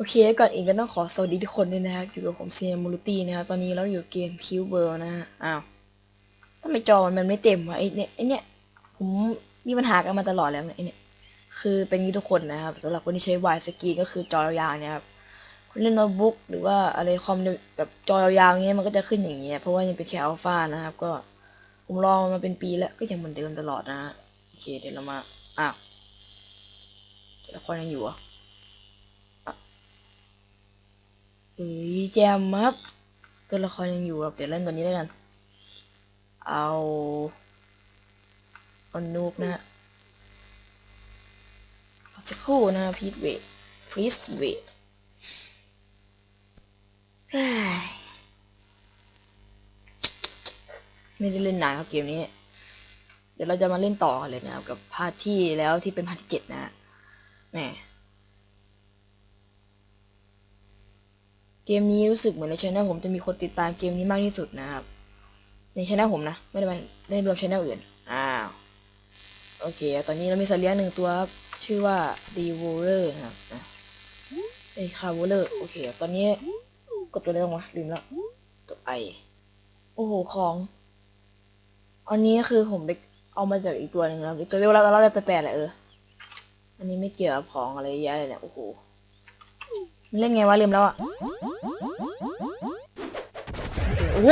โอเคก่อนอื่นก็ต้องขอสวัสดีทุกคนด้วยนะครับอยู่กับผมเซียมูลตี้นะครับตอนนี้เราอยู่เกมคิวเบอร์นะฮะอ้าวทำไมจอมันไม่เต็มวะไอเนี่ยไอเนี่ยผมมีปัญหากันมาตลอดแล้วเนี่ยไอเนี่ยคือเป็นงี้ทุกคนนะครับสำหรับคนที่ใช้วายสกีก็คือจอยาวๆเนี่ยครับคุณเล่นโน้ตบุ๊กหรือว่าอะไรคอมแบบจอยาวๆเงี้ยมันก็จะขึ้นอย่างเงี้ยเพราะว่ายังเป็นแค่อัลฟานะครับ ก็ผมลองมาเป็นปีแล้วก็ยังเหมือนเดิมตลอดนะโอเคเดี๋ยวเรามาอ้าวแล้วคนยังอยู่อะ เฮ้ยแจมครับตัวละครยังอยู่ครับเดี๋ยวเล่นตัวนี้แล้วกัน เอาเอานูบนะฮะเอสักครู่นะพีทเวทพีทเวทไม่ได้เล่นนานครับเกมนี้ เดี๋ยวเราจะมาเล่นต่อกันเลยนะครับกับพาร์ทที่แล้วที่เป็นพาร์ทที่เจ็ดนะฮะแหม เกมนี้รู้สึกเหมือนในช่องผมจะมีคนติดตามเกมนี้มากที่สุดนะครับ ในช่องผมนะ ไม่ได้มาไม่ได้รวมช่องอื่น อ้าว โอเค ตอนนี้เรามีสัตว์เลี้ยงหนึ่งตัวครับ ชื่อว่า d e v o r e r นะครับนะเอ้ยคา v o r e r โอเค ตอนนี้กดตัวอะไรบ้างวะลืมแล้วตัวไอ โอ้โห ของ อันนี้คือผมไปเอามาจากอีกตัวหนึ่งแล้วอีกตัวเรียกว่าเราได้แปลกๆแหละเออ อันนี้ไม่เกี่ยวกับของอะไรเยอะเลยเนี่ย โอ้โห มันเล่นไงวะลืมแล้วอะ โอ้โห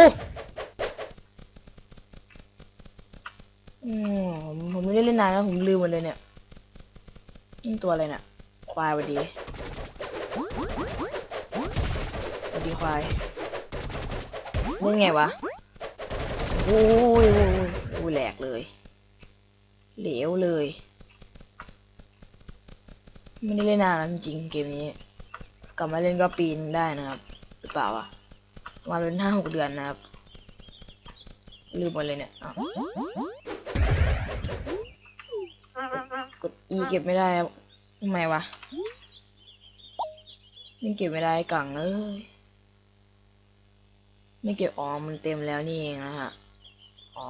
อืมผมผมไม่ได้เล่นนานแล้วผมลืมหมดเลยเนี่ยนี่ตัวอะไรเนี่ยควายวัดดีวัดดีควายเล่นไงวะ โอ้ยโอ้ยโอ้ยแหลกเลย เหลวเลย ไม่ได้เล่นนานแล้วจริงเกมนี้ กลับมาเล่นก็ปีนได้นะครับ หรือเปล่าวะมาเป็นห้าหกเดือนนะครับลืมหมดเลยเนี่ยกด E เก็บไม่ได้ทำไมวะไม่เก็บไม่ได้กังเอ้ยไม่เก็บอ๋อมันเต็มแล้วนี่เองนะฮะอ๋อ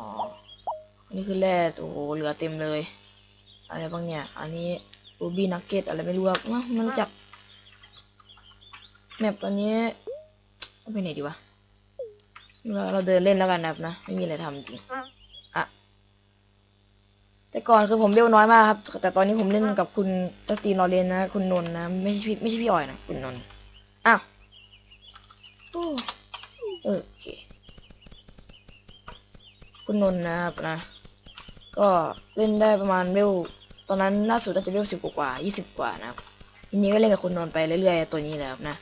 อันนี่คือแร่โอ้โหเหลือเต็มเลย อะไรบางเนี่ยอันนี้รูบี้นักเก็ตอะไรไม่รู้ครับมามันจับ แมปตอนนี้เอาไปไหนดีวะ เราเราเดินเล่นแล้วกันนะครับนะ ไม่มีอะไรทำจริงอะแต่ก่อนคือผมเวลน้อยมากครับ แต่ตอนนี้ผมเล่นกับคุณตัสตีนรอเลนนะ คุณนนท์นะ ไม่ใช่พี่ไม่ใช่พี่อ่อยนะ คุณนนท์อ้าวโอ้เออโอเค คุณนนท์นะครับนะ ก็เล่นได้ประมาณเวลตอนนั้นล่าสุดน่าจะเวลสิบกว่ายี่สิบกว่านะครับทีนี้ก็เล่นกับคุณนนท์ไปเรื่อยๆตัวนี้แหละครับนะ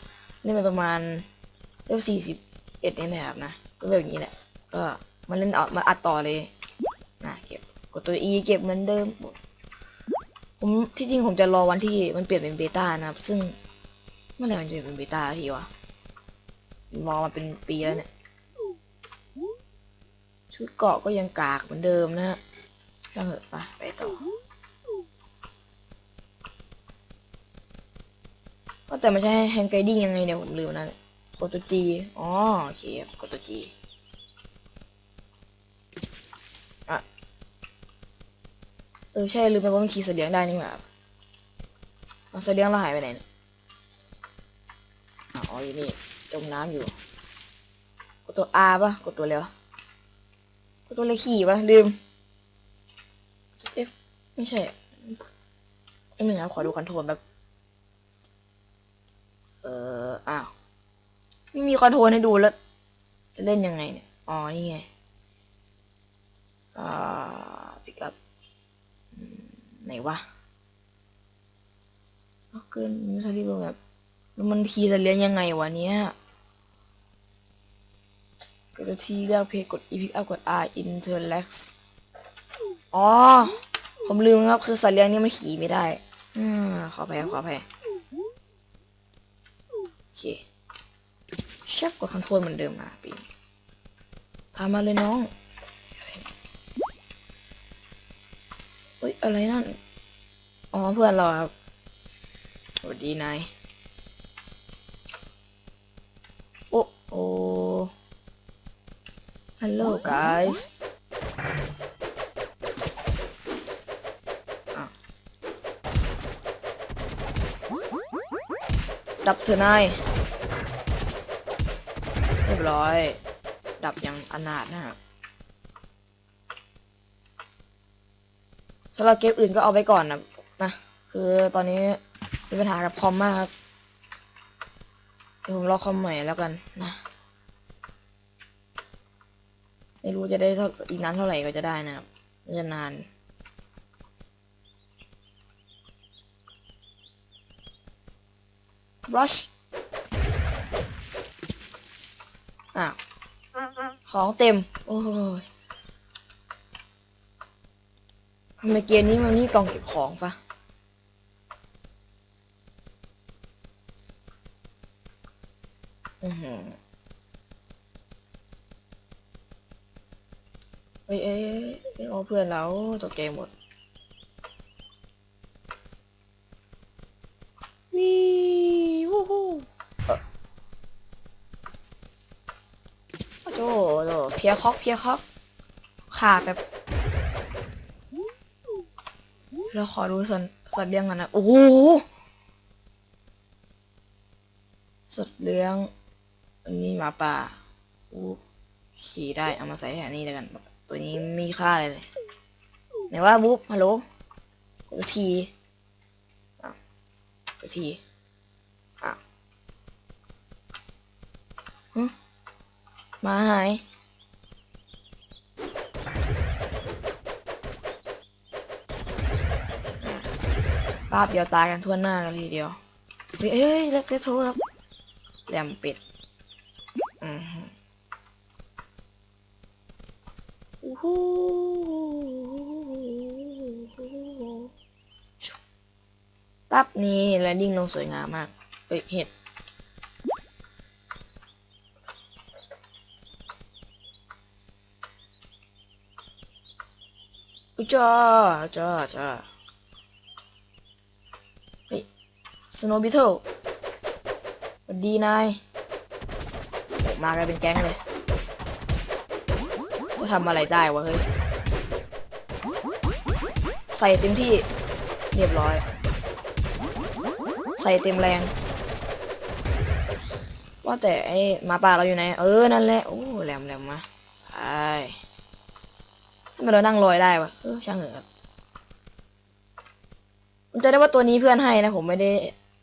เล่นไปประมาณเลเวลสี่สิบเอ็ดนี่แหละครับนะก็แบบนี้แหละก็มาเล่นเอามาอัดต่อเลยนะเก็บกดตัว E เก็บเหมือนเดิมผมที่จริงผมจะรอวันที่มันเปลี่ยนเป็นเบต้านะครับซึ่งเมื่อไหร่มันจะเปลี่ยนเป็นเบต้าทีวะรอมาเป็นปีแล้วเนี่ยชุดเกาะก็ยังกากเหมือนเดิมนะฮะก็เหอะไปไปต่อ ก็แต่มันใช้แฮงไกดิ้งยังไงเนี่ยผมลืมนะกดตัว G อ๋อโอเคกดตัว G อะเออใช่ลืมไปว่ามันขี่เสลียงได้นี่หว่าเอาเสลียงเราหายไปไหนอ๋ออยู่นี่จมน้ำอยู่ กดตัว R ป่ะ กดตัวเร็วกดตัวเลขี่ป่ะลืม F ไม่ใช่ไอ้หนึ่งนะขอดูคอนโทรลแบบ อออ้าวไม่มีคอนโทรลให้ดูแล้วจะเล่นยังไงเนี่ยอ๋อนี่ไงอ่าปิกอัพไหนวะเอาเกินมิสซารีแบบแล้วมันคีจะเรียนยังไงวะเนี้ยกดทีเลือกเพจกด e p i c up กด r interact อ๋อ ผมลืมครับ คือสัตว์เลี้ยงนี่มันขี่ไม่ได้ อืมขอไปขอไป โอเชับกดคอนโทรลเหมือนเดิมมาปีนพามาเลยน้องเฮ้ย อะไรนั่น อ๋อ เพื่อนเราครับสวัสดีนาย โอ้โอ้ hello guys อ้าวดับเธอนายเรียบร้อย ดับอย่างอนาถนะฮะสำหรับเกมอื่นก็เอาไว้ก่อนนะนะคือตอนนี้มีปัญหากับคอมมากครับเดี๋ยวผมรอคอมใหม่แล้วกันนะไม่รู้จะได้เท่าอีกนานเท่าไหร่ก็จะได้นะครับจะนาน brush ะ ของเต็ม โอ้ยทำไมเกมนี้มันนี่กล่องเก็บของปะอือหือเอ้ยเอ้ยเอ้ยเอาเพื่อนเราตกเกมหมด วีวู้ฮู้เอ่อโอ้โหเพียคอกเพียคอกขาดแบบเราขอดูสัสัตว์เลี้ยงกันนะโอ้โหสัตว์เลี้ยงอันนี้หมาป่าอู้ขี่ได้เอามาใส่แถวนี้แล้วกัน ตัวนี้ไมีค่าอะไรเลยไหนว่าบุ๊บฮัลโหลกดทีอะกดทีอะมาหายาพเดียวตายกันทั่วหน้ากันทีเดียว เฮ้ยเล็กเล็กโทครับแหลมป็ดอือฮึอู้หูปั๊บนี่แลนดิ้งลงสวยงามมากเฮ้ยเห็ดอุ๊ยจ้าจ้าจ้าเฮ้ย สโนว์บิทเทิลสวัสดีนายโอ้มากันเป็นแก๊งเลยว่าทำอะไรได้วะเฮ้ย ใส่เต็มที่ เรียบร้อย ใส่เต็มแรง ว่าแต่ไอ้มาป่าเราอยู่ไหน เออ นั่นแหละ โอ้แหลมแหลมมาไปทำไมเรานั่งลอยได้วะเออช่างเหอะผมจะได้ว่าตัวนี้เพื่อนให้นะ ผมไม่ได้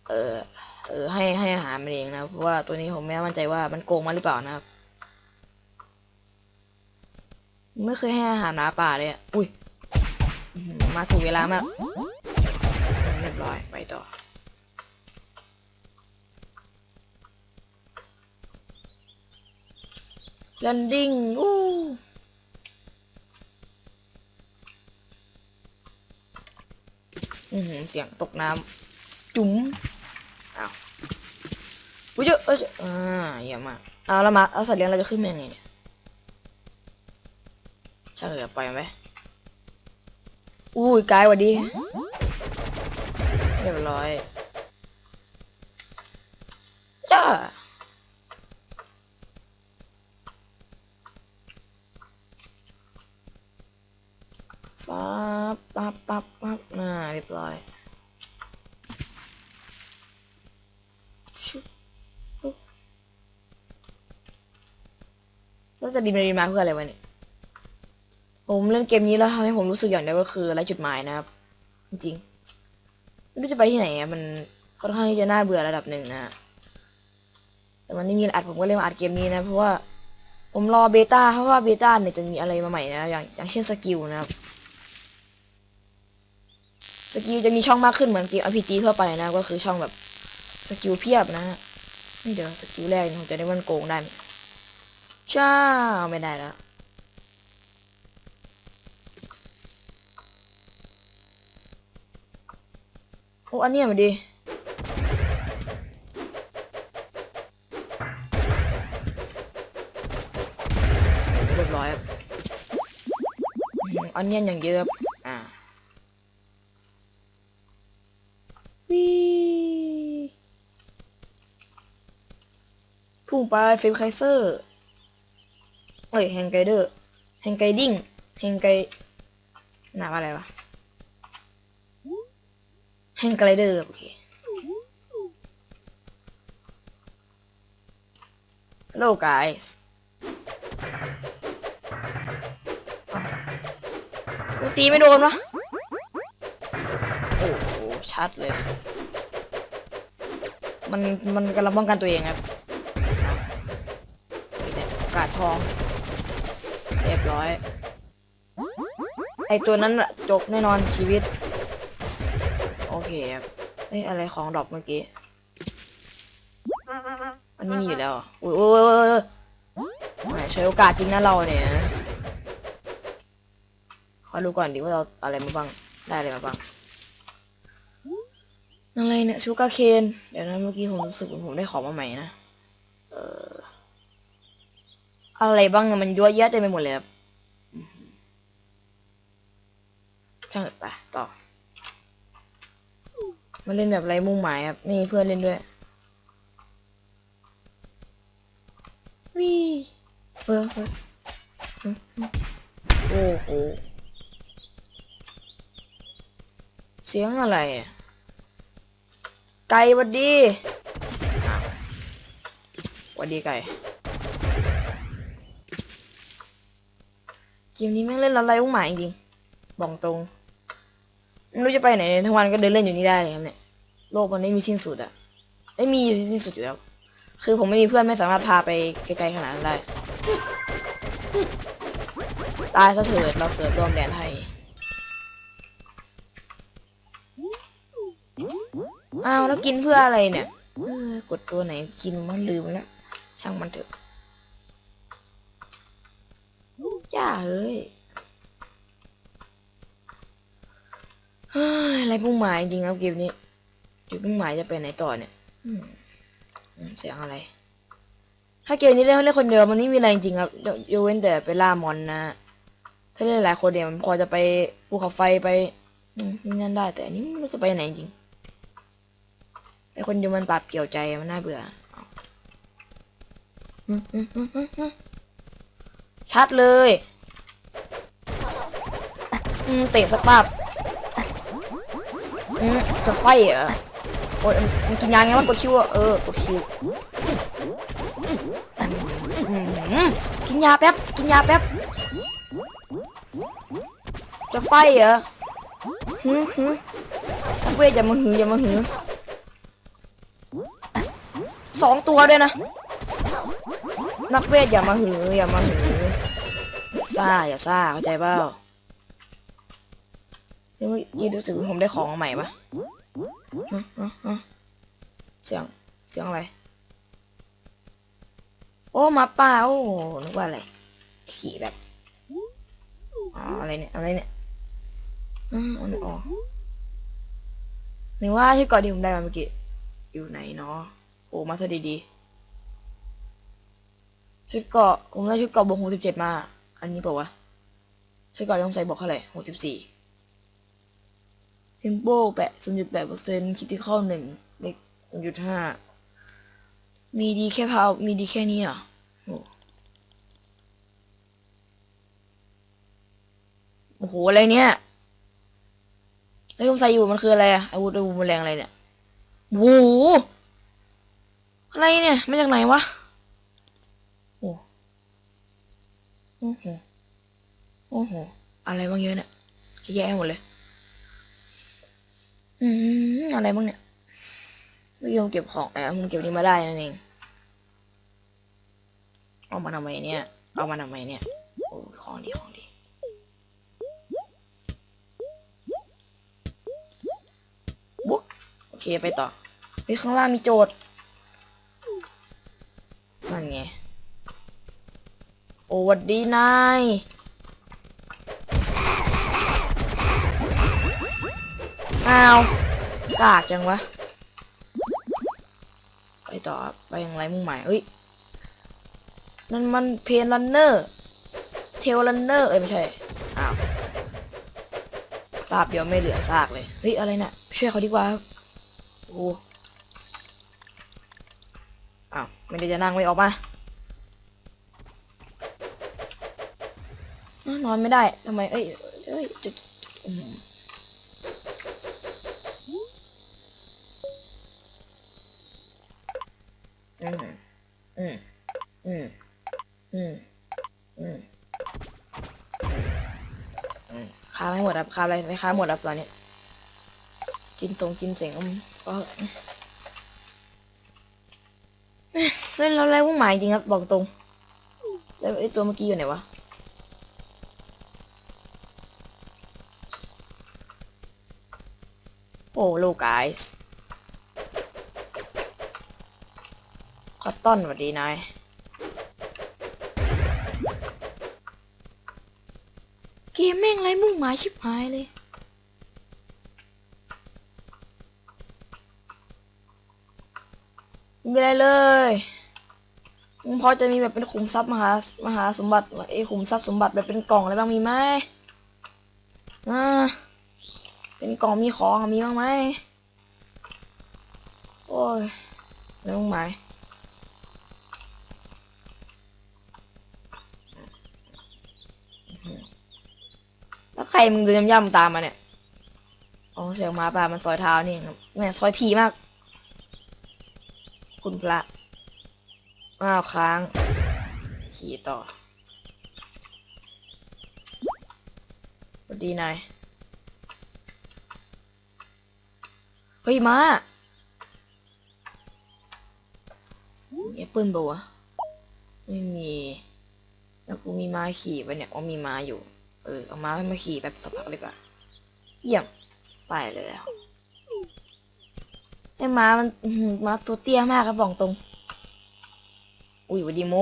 เออเออให้ให้อาหารมันเองนะเพราะว่าตัวนี้ผมไม่มั่นใจว่ามันโกงมาหรือเปล่านะครับไม่เคยให้อาหารหมาป่าเลยอะอุ้ยมาถูกเวลามากเรียบร้อยไปต่อ landing อู้หือเสียงตกน้ำจุ๋ม อ้าวอุ้ยเยอะเอ้ยอ่าเยี่ยมากเอาแล้วมาเอาสัตว์เลี้ยงเราจะขึ้นมายังไงเนี่ยช่างเถอะปล่อยมันไปอุ้ยกายหวัดดีเรียบร้อยจ้าฟ้าปั๊บปั๊บปั๊บน่าเรียบร้อยชุบปุ๊บแล้ว จะบินไปบินมาเพื่ออะไรวะเนี่ยผมเล่นเกมนี้แล้วทำให้ผมรู้สึกอย่างเดียวก็คือไร้จุดหมายนะครับ จริงไม่รู้จะไปที่ไหนอะมันค่อนข้างที่จะน่าเบื่อระดับหนึ่งนะแต่มันไม่มีอัดผมก็เลยมาอัดเกมนี้นะเพราะว่าผมรอเบต้าเพราะว่าเบต้าเนี่ยจะมีอะไรมาใหม่นะอย่างอย่างเช่นสกิลนะครับสกิลจะมีช่องมากขึ้นเหมือนเกม RPG ทั่วไปนะก็คือช่องแบบสกิลเพียบนะฮะนี่เดี๋ยวสกิลแรกผมจะได้มันโกงได้ไหม จ้าไม่ได้แล้วโอ้อันเนี้ยมันดีเรียบร้อยครับอันเนี้ยอย่างเยอะครับอ่าวีพุ่งไปฟิลไคเซอร์ เอ้ยแฮงไกเดอร์แฮงไกดิ้งแฮงไกหนาว่าอะไรวะแฮงไกเดอร์โอเค Hello guys กูตีไม่โดนวะ โอ้โหชัดเลย มันมันกำลังป้องกันตัวเองครับกาดทอง เรียบร้อย ไอตัวนั้นน่ะจบแน่นอนชีวิต โอเคครับเอ้ยอะไรของดอปเมื่อกี้ อันนี้มีอยู่แล้วเหรออุ้ยโอ้ยแหมใช้โอกาสจริงนะเราเนี่ยขอดูก่อนดิว่าเราอะไรมาบ้าง ได้อะไรมาบ้าง อะไรเนี่ยชูการ์เคน เดี๋ยวนะเมื่อกี้ผมรู้สึกว่าผมได้ของมาใหม่นะ เออ อะไรบ้างมันยั่วแยะเต็มไปหมดเลยครับช่างเถอะไปต่อ มาเล่นแบบไรมุ่งหมายครับนี่เพื่อนเล่นด้วยวิเออเอออืมอืมโอ้โหเสียงอะไรอะไก่หวัดดีอ้าวหวัดดีไก่ เกมนี้แม่งเล่นอะไรอุ้งหมาจริงบอกตรงไม่รู้จะไปไหนทั้งวันก็เดินเล่นอยู่นี่ได้เลยครับเนี่ยโลกมันไม่มีสิ้นสุดอะไม่มีอยู่สิ้นสุดอยู่แล้วคือผมไม่มีเพื่อนไม่สามารถพาไปไกลๆขนาดนั้นได้ตายซะเถิดเราเกิดร่วมแดนไทยอ้าวแล้วกินเพื่ออะไรเนี่ยกดตัวไหนกินมันลืมแล้วช่างมันเถอะ จ้าเอ้ยอะไรมุ่งหมายจริงครับเกมนี้จุดมุ่งหมายจะไปไหนต่อเนี่ยเสียงอะไร ถ้าเกมนี้เล่นเล่นคนเดียวมันไม่มีอะไรจริงครับยกเว้นแต่ไปล่ามอนนะ ถ้าเล่นหลายคนเดียวมันพอจะไปภูเขาไฟไปนี่นั่นได้ แต่อันนี้ไม่รู้จะไปไหนจริงไอคนเดียวมันปรับเกี่ยวใจมันน่าเบื่อ ชัดเลยอืมเตะสักปับอืมจะไฟเหรอโอ้ยมันกินยาไงวะกดคิวอะเออกดคิวกินยาแป๊บกินยาแป๊บจะไฟเหรอหือหือนักเวทอย่ามาหืออย่ามาหือสองตัวด้วยนะนักเวทอย่ามาหืออย่ามาหือ ซ่า อย่าซ่า เข้าใจเปล่าเฮ้ยยี่รู้สึกว่าผมได้ของใหม่ปะเสียง เสียงอะไร โอ้มาป่า โอ้นึกว่าอะไร ขี่แบบอ๋ออะไรเนี่ย อะไรเนี่ยอืมอันนี้อ๋อนึกว่าที่เกาะที่ผมได้มาเมื่อกี้ อยู่ไหนเนาะโอ้มาซะดีๆชุดเกาะผมได้ชุดเกาะบวกหกสิบเจ็ดมา อันนี้เปล่าวะชุดเกาะต้องใส่บอกเท่าไหร่หกสิบสี่เทมโปแปะศูนย์จุดแปดเปอร์เซ็นต์คิติคอลหนึ่งเล็กหนึ่งจุดห้ามีดีแค่พาวมีดีแค่นี้อะโอ้โห อะไรเนี่ยแล้วผมใส่อยู่มันคืออะไรอะอาวุธอาวุธแมลงอะไรเนี่ยโอ้โหอะไรเนี่ย มาจากไหนวะ โอ้ โอ้โห โอ้โห อะไรบ้างเยอะเนี่ย แยะหมดเลย อืมอะไรบ้างเนี่ยไม่ยอมเก็บของแอบมึงเก็บนี้มาได้นั่นเอง เอามาทำไมเนี่ย เอามาทำไมเนี่ย โอ้ของดีของดีบุ๊กโอเคไปต่อเฮ้ยข้างล่างมีโจทย์นั่นไง โอ้วัดดีนายอ้าวกากจังวะ ไปต่อไปอย่างไรมุ่งหมายเอ้ยนั่นมันเพนรันเนอร์เทลรันเนอร์เอ้ยไม่ใช่อ้าวตาบเดียวไม่เหลือซากเลยเฮ้ยอะไรนี่ยช่วยเขาดีกว่าโอ้อ้าวไม่ได้จะนั่งไม่ออกมา นอนไม่ได้ทำไม เอ้ย เอ้ยจุดอืมอืมอืมอืมอืมค้าไม่หมดอะบค้าอะไรไม่ค้าหมดอะบตอนนี้กินตรงกินเสียงก็เล่นแล้วไล่วุ้งหมายจริงครับบอกตรงแล้วไอตัวเมื่อกี้อยู่ไหนวะ โอ้โลกายส์คอตตอนสวัสดีนาย เกมแม่งไรมุ่งหมายชิบหายเลยไม่เป็นไรเลยมึงพอจะมีแบบเป็นขุมทรัพย์มหามหาสมบัติไอ้ขุมทรัพย์สมบัติแบบเป็นกล่องอะไรบ้างมีไหมอ่าเป็น กล่องมีของมีบ้างไหมโอ้ยแล้วมึงหมายแล้วใครมึงเดินย่ำๆตามมาเนี่ยอ๋อเสียงมาป่ามันซอยเท้านี่ครับแม่ซอยทีมาก คุณพระอ้าวค้าง ขี่ต่อสวัสดีนาย เฮ้ยมาแอปเปิลปะวะไม่มีแล้วกูมีม้าขี่ไปเนี่ยอ๋อมีม้าอยู่ เออเอาม้าให้มาขี่แบบสักพักเลยกว่าเยี่ยมไปเลยแล้วไอ้ม้ามันม้าตัวเตี้ยมากครับบอกตรง อุ้ยวัดีโม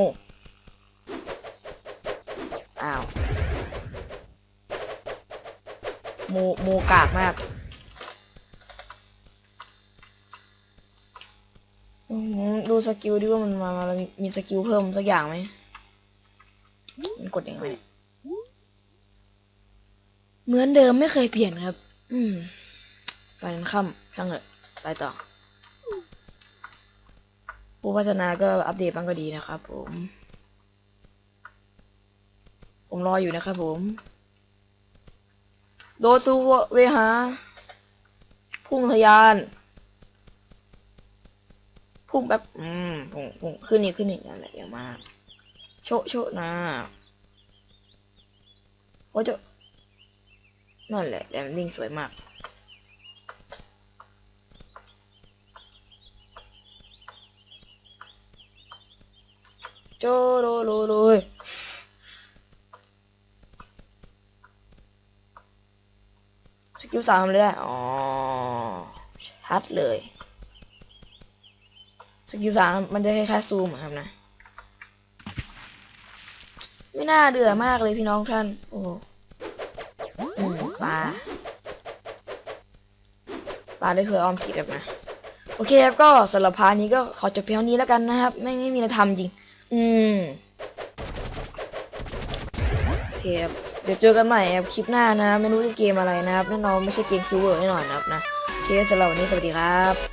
อ้าวโมโมกากมากอื้อหือ ดูสกิลดิว่ามันมามามีมีสกิลเพิ่มสักอย่างไหมมันกดยังไงเนี่ยเหมือนเดิมไม่เคยเปลี่ยนครับ อืมไปนั้นค่ำช่างเถอะไปต่อ ผู้พัฒนาก็อัปเดตบ้างก็ดีนะครับผม ผมรออยู่นะครับผม โดซูเวหา พุ่งทะยาน พุ่งแบบอืมพุ่งพุ่งขึ้นนี่ขึ้นนี่นั่นแหละอย่างมากโชะโชะนะโอ้เจะนั่นแหละแลมดิ้งสวยมากโจโรโรโรยสกิลสามเลยได้อ๋อชัดเลย สกิลสามมันจะคล้ายๆซูมครับนะ ไม่น่าเดือดมากเลยพี่น้องท่าน โอ้โหปลาปลาได้เคยออมผิดแบบนะโอเคครับก็สำหรับพานี้ก็ขอจบเพียงนี้แล้วกันนะครับ ไม่ไม่มีอะไรทำจริง อืมโอเคครับเดี๋ยวเจอกันใหม่ครับคลิปหน้านะ ไม่รู้จะเกมอะไรนะครับแน่นอนไม่ใช่เกมคิวเวอร์แน่นอนนะครับนะ โอเคสำหรับวันนี้สวัสดีครับ